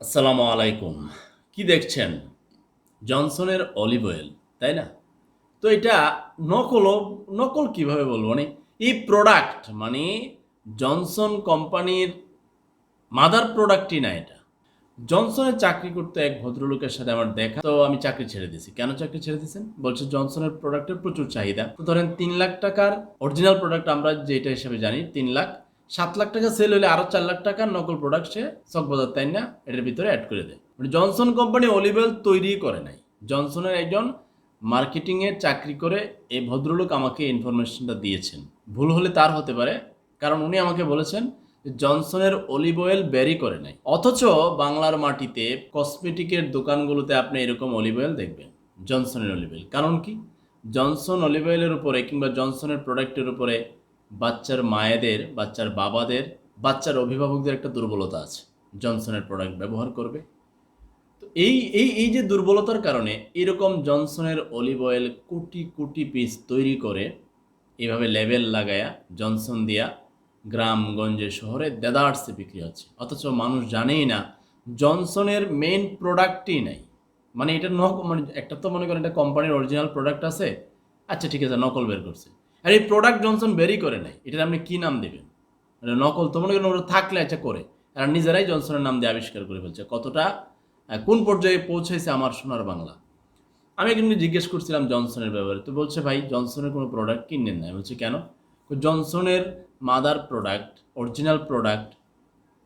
আসসালামু আলাইকুম। কি দেখছেন? জনসনের অলিভ অয়েল, তাই না? তো এটা নকল নকল কীভাবে বলব? মানে এই প্রোডাক্ট মানে জনসন কোম্পানির মাদার প্রোডাক্টই না এটা। জনসনের চাকরি করতে এক ভদ্রলোকের সাথে আমার দেখা, তো আমি চাকরি ছেড়ে দিয়েছি। কেন চাকরি ছেড়ে দিয়েছেন? বলছে জনসনের প্রোডাক্টের প্রচুর চাহিদা। তো ধরেন তিন লাখ টাকার অরিজিনাল প্রোডাক্ট আমরা যেটা হিসেবে জানি, তিন লাখ সাত লাখ টাকা সেল হলে আরও চার লাখ টাকার নকল প্রোডাক্ট সে চক বাজার তাই না, এটার ভিতরে অ্যাড করে দেয়। মানে জনসন কোম্পানি অলিভ তৈরি করে নাই। জনসনের একজন মার্কেটিংয়ের চাকরি করে এই ভদ্রলোক আমাকে ইনফরমেশনটা দিয়েছেন। ভুল হলে তার হতে পারে, কারণ উনি আমাকে বলেছেন জনসনের অলিভ অয়েল ব্যারি করে নাই। অথচ বাংলার মাটিতে কসমেটিকের দোকানগুলোতে আপনি এরকম অলিভ অয়েল দেখবেন জনসনের অলিভ অয়েল কারণ কি? জনসন অলিভ অয়েলের উপরে কিংবা জনসনের প্রোডাক্টের উপরে বাচ্চার মায়েদের, বাচ্চার বাবাদের, বাচ্চার অভিভাবকদের একটা দুর্বলতা আছে। জনসনের প্রোডাক্ট ব্যবহার করবে। তো এই এই এই যে দুর্বলতার কারণে এরকম জনসনের olive oil crore crore piece তৈরি করে এভাবে লেবেল লাগায়া, জনসন দিয়া গ্রামগঞ্জে শহরে দেদার্সে বিক্রি হচ্ছে। অথচ মানুষ জানেই না, জনসনের মেইন প্রোডাক্টই নাই। মানে এটা নক মানে একটা তো মনে করেন এটা কোম্পানির অরিজিনাল প্রোডাক্ট আছে। আচ্ছা ঠিক আছে, নকল বের করছে। আর এই প্রোডাক্ট জনসন বেরি করে নাই। এটার আপনি কী নাম দেবেন? নকল, তো মনে ওরা থাকলে আচ্ছা করে। আর নিজেরাই জনসনের নাম দিয়ে আবিষ্কার করে ফেলছে। কতটা কোন পর্যায়ে পৌঁছেছে আমার সোনার বাংলা? আমি একজনকে জিজ্ঞেস করছিলাম জনসনের ব্যাপারে। তো বলছে, ভাই জনসনের কোনো প্রোডাক্ট কিনেন না? বলছি, কেন? জনসনের মাদার প্রোডাক্ট অরিজিনাল প্রোডাক্ট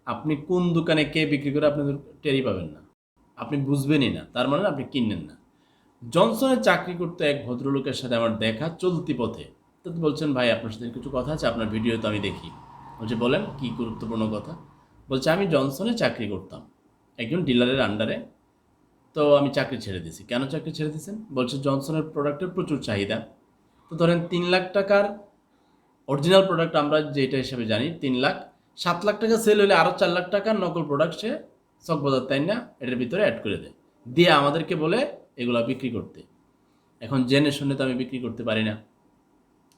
আপনি কোন দোকানে কে বিক্রি করে আপনি টেরি পাবেন না? আপনি বুঝবেনই না। তার মানে আপনি কিনবেন না। জনসনের চাকরি করতে এক ভদ্রলোকের সাথে আমার দেখা চলতি পথে তো বলছেন, ভাই, আপনার সাথে কিছু কথা আছে, আপনার ভিডিও তো আমি দেখি। বলছে, বলেন, কি গুরুত্বপূর্ণ কথা? বলছে, আমি জনসনে চাকরি করতাম, একজন ডিলারের আন্ডারে তো আমি চাকরি ছেড়ে দিয়েছি। কেন চাকরি ছেড়ে দিয়েছেন? বলছে, জনসনের প্রোডাক্টের প্রচুর চাহিদা। তো ধরেন, তিন লাখ টাকার অরিজিনাল প্রোডাক্ট আমরা যেটা হিসেবে জানি, তিন লাখ, সাত লাখ টাকা সেল হলে আরও চার লাখ টাকার নকল প্রোডাক্ট সে চক বাজার তাই না, এটার ভিতরে অ্যাড করে দেয়। দিয়ে আমাদেরকে বলে, এগুলো বিক্রি করতে। এখন জেনে শুনে তো আমি বিক্রি করতে পারি না।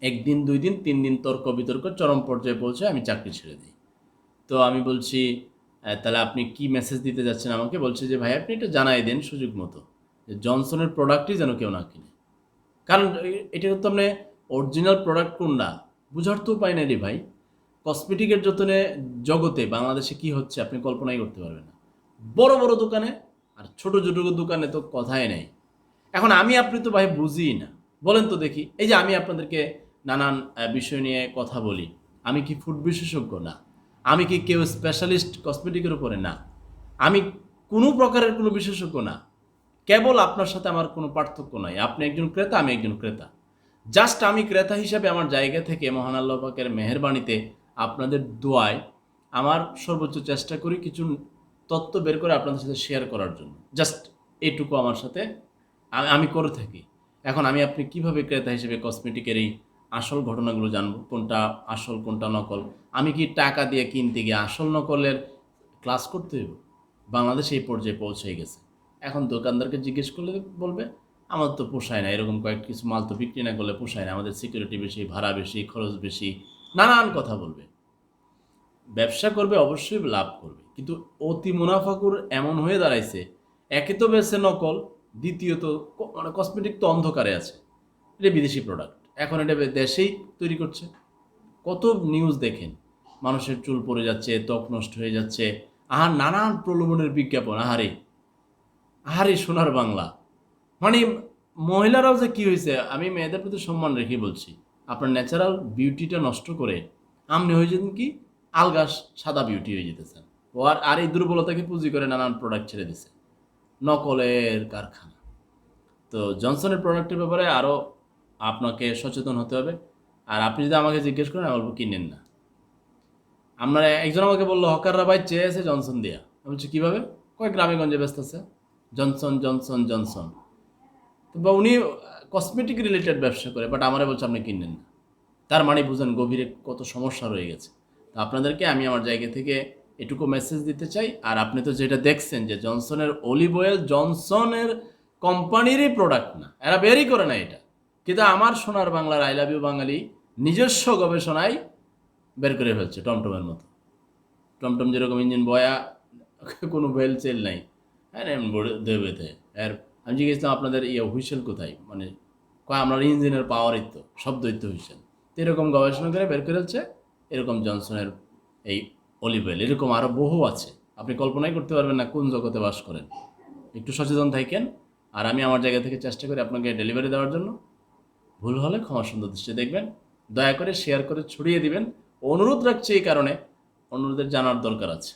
একদিন, দুই দিন, তিন দিন তর্ক বিতর্ক, চরম পর্যায়ে পৌঁছে আমি চাকরি ছেড়ে দিই। তো আমি বলছি তাহলে আপনি কি মেসেজ দিতে যাচ্ছেন আমাকে? বলছে যে, ভাই, আপনি এটা জানাই দেন সুযোগ মতো যে জনসনের প্রোডাক্টই যেন কেউ না কিনে। কারণ এটা তো আপনি অরিজিনাল প্রোডাক্ট কোনটা? বুঝার তো উপায় নাই রে ভাই। কসমেটিকের যতনে জগতে বাংলাদেশে কি হচ্ছে আপনি কল্পনাই করতে পারবেন না। বড় বড় দোকানে আর ছোট ছোট দোকানে তো কথাই নেই। এখন আমি আপনি তো ভাই বুঝি না। বলেন তো দেখি। এই যে আমি আপনাদেরকে নানান বিষয় নিয়ে কথা বলি। আমি কি ফুড বিশেষজ্ঞ? না। আমি কি কেউ স্পেশালিস্ট কসমেটিকের উপরে? না। আমি কোনো প্রকারের কোনো বিশেষজ্ঞ না। কেবল আপনার সাথে আমার কোনো পার্থক্য নাই। আপনি একজন ক্রেতা, আমি একজন ক্রেতা। জাস্ট আমি ক্রেতা হিসাবে আমার জায়গা থেকে মহান আল্লাহ পাকের মেহেরবাণীতে আপনাদের দোয়ায় আমার সর্বোচ্চ চেষ্টা করি কিছু তত্ত্ব বের করে আপনাদের সাথে শেয়ার করার জন্য। জাস্ট এইটুকু আমার সাথে আমি করে থাকি। এখন আমি আপনি কীভাবে ক্রেতা হিসেবে কসমেটিকের এই আসল ঘটনাগুলো জানব, কোনটা আসল, কোনটা নকল। আমি কি টাকা দিয়ে কিনতে গিয়ে আসল নকলের ক্লাস করতে হইব? বাংলাদেশ এই পর্যায়ে পৌঁছে গেছে। এখন দোকানদারকে জিজ্ঞেস করলে বলবে, আমার তো পোষায় না। এরকম কয়েক কিছু মাল তো বিক্রি না করলে পোষায় না। আমাদের সিকিউরিটি বেশি, ভাড়া বেশি, খরচ বেশি, নানান কথা বলবে। ব্যবসা করবে, অবশ্যই লাভ করবে। কিন্তু অতি মুনাফাকুর এমন হয়ে দাঁড়াইছে, একে তো বেছে নকল, দ্বিতীয়ত মানে কসমেটিক তো অন্ধকারে আছে। এটা বিদেশি প্রোডাক্ট এখন এটা দেশেই তৈরি করছে। কত নিউজ দেখেন, মানুষের চুল পড়ে যাচ্ছে, ত্বক নষ্ট হয়ে যাচ্ছে, আহার, নানান প্রলোভনের বিজ্ঞাপন, আহারে আহারে সোনার বাংলা। মানে মহিলারাও যে কী হয়েছে, আমি মেয়েদের প্রতি সম্মান রেখে বলছি, আপনার ন্যাচারাল বিউটিটা নষ্ট করে আপনি হয়ে যেতেন কি আলগাস সাদা বিউটি হয়ে যেতেছেন। ও আর আর এই দুর্বলতাকে পুঁজি করে নানান প্রোডাক্ট ছেড়ে দিছে। নকলের কারখানা। তো জনসনের প্রোডাক্টের ব্যাপারে আরও আপনাকে সচেতন হতে হবে। আর আপনি যদি আমাকে জিজ্ঞেস করেন, আমি বলব কিনেন না। আপনার, একজন আমাকে বলল, হকাররা ভাই চেয়েছে জনসন দিয়া। আমি বলছি, কীভাবে? কয়েক গ্রামে গঞ্জে ব্যস্ত আছে। Johnson Johnson Johnson. বা উনি কসমেটিক রিলেটেড ব্যবসা করে বাট আমারে বলছে, আপনি কিনেন না? তার মানে বুঝেন, গভীরে কত সমস্যা রয়ে গেছে। তো আপনাদেরকে আমি আমার জায়গা থেকে এটুকু মেসেজ দিতে চাই। আর আপনি তো যেটা দেখছেন যে জনসনের অলিভ অয়েল জনসনের কোম্পানিরই প্রোডাক্ট না। এরা বেরই করে না এটা। কিন্তু আমার সোনার বাংলার আই লাভ ইউ বাঙালি নিজস্ব গবেষণায় বের করে ফেলছে টমটমের মতো। টমটম যেরকম ইঞ্জিন বয়া, কোনো বেল চেল নাই। হ্যাঁ দেবেতে। আর আমি জিজ্ঞেসলাম আপনাদের ইয়ে হুইসেল কোথায়? মানে আমরা ইঞ্জিনের পাওয়ারই তো শব্দই তো হুইসেল। তো এরকম গবেষণা করে বের করে হচ্ছে এরকম জনসনের এই অলিভ অয়েল এরকম আরও বহু আছে। আপনি কল্পনাই করতে পারবেন না কোন জগতে বাস করেন। একটু সচেতন থাকেন, আর আমি আমার জায়গা থেকে চেষ্টা করি আপনাকে ডেলিভারি দেওয়ার জন্য। ভুল হলে ক্ষমা সুন্দর দৃষ্টি দেখবেন। দয়া করে শেয়ার করে ছড়িয়ে দিবেন। অনুরোধ রাখছি এই কারণে। অনুরোধের জানার দরকার আছে।